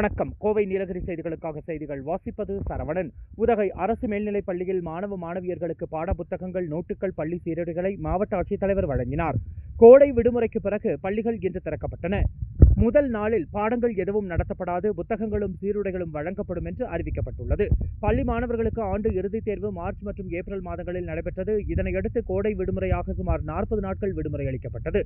வணக்கம். கோவை நீலகிரி செய்திகளுக்காக செய்திகள் வாசிப்பது சரவணன். உதகை அரசு மேல்நிலைப் பள்ளியில் மாணவ மாணவியர்களுக்கு பாட புத்தகங்கள் நோட்டுகள் பள்ளி சீரடிகளை மாவட்ட ஆட்சித்தலைவர் வழங்கினார். கோடை விடுமுறைக்கு பிறகு பள்ளிகள் இன்று திறக்கப்பட்டன. முதல் நாளில் பாடங்கள் எதுவும் நடத்தப்படாது புத்தகங்களும் சீருடைகளும் வழங்கப்படும் என்று அறிவிக்கப்பட்டுள்ளது. பள்ளி மாணவர்களுக்கு ஆண்டு இறுதித் தேர்வு மார்ச் மற்றும் ஏப்ரல் மாதங்களில் நடைபெற்றது. இதனையடுத்து கோடை விடுமுறையாக சுமார் நாற்பது நாட்கள் விடுமுறை அளிக்கப்பட்டது.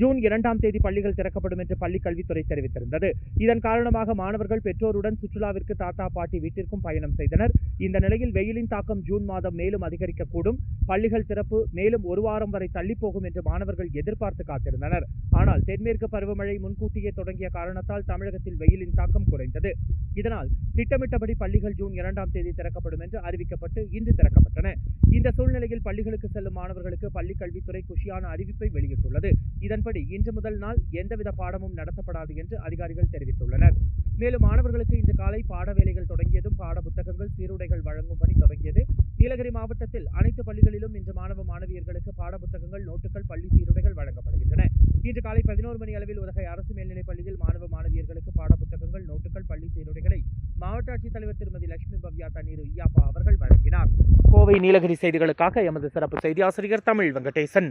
ஜூன் இரண்டாம் தேதி பள்ளிகள் திறக்கப்படும் என்று பள்ளிக் கல்வித்துறை தெரிவித்திருந்தது. இதன் காரணமாக மாணவர்கள் பெற்றோருடன் சுற்றுலாவிற்கு தாத்தா பாட்டி வீட்டிற்கும் பயணம் செய்தனர். இந்த நிலையில் வெயிலின் தாக்கம் ஜூன் மாதம் மேலும் அதிகரிக்கக்கூடும். பள்ளிகள் திறப்பு மேலும் ஒரு வாரம் வரை தள்ளிப்போகும் என்று மாணவர்கள் எதிர்பார்த்து காத்திருந்தனர். ஆனால் தென்மேற்கு பருவமழை முன்கூட்டியே தொடங்கிய காரணத்தால் தமிழகத்தில் வெயிலின் தாக்கம் குறைந்தது. இதனால் திட்டமிட்டபடி பள்ளிகள் ஜூன் இரண்டாம் தேதி திறக்கப்படும் என்று அறிவிக்கப்பட்டு இன்று திறக்கப்பட்டன. இந்நிலையில் பள்ளிகளுக்கு செல்லும் மாணவர்களுக்கு பள்ளிக் கல்வித்துறை குஷியான அறிவிப்பை வெளியிட்டுள்ளது. இதன்படி இன்று முதல் நாள் எந்தவித பாடமும் நடத்தப்படாது என்று அதிகாரிகள் தெரிவித்துள்ளனர். மேலும் மாணவர்களுக்கு இன்று காலை பாட வேலைகள் தொடங்கியதும் பாட புத்தகங்கள் சீருடைகள் வழங்கும் பணி தொடங்கியது. நீலகிரி மாவட்டத்தில் அனைத்து பள்ளிகளிலும் இன்று மாணவ மாணவியர்களுக்கு பாட புத்தகங்கள் நோட்டுகள் பள்ளி சீருடைகள் வழங்கப்படுகின்றன. இன்று காலை பதினோரு மணி அளவில் உதகை அரசு மேல்நிலைப் பள்ளியில் மாணவ மாணவியர்களுக்கு பாட புத்தகங்கள் நோட்டுகள் பள்ளி சீருடைகளை மாவட்ட ஆட்சித்தலைவர் திருமதி லட்சுமி பவ்யா தண்ணீர் ஐயாப்பா அவர்கள் வழங்கினார். கோவை நீலகிரி செய்திகளுக்காக எமது சிறப்பு செய்தி ஆசிரியர் தமிழ் வெங்கடேசன்.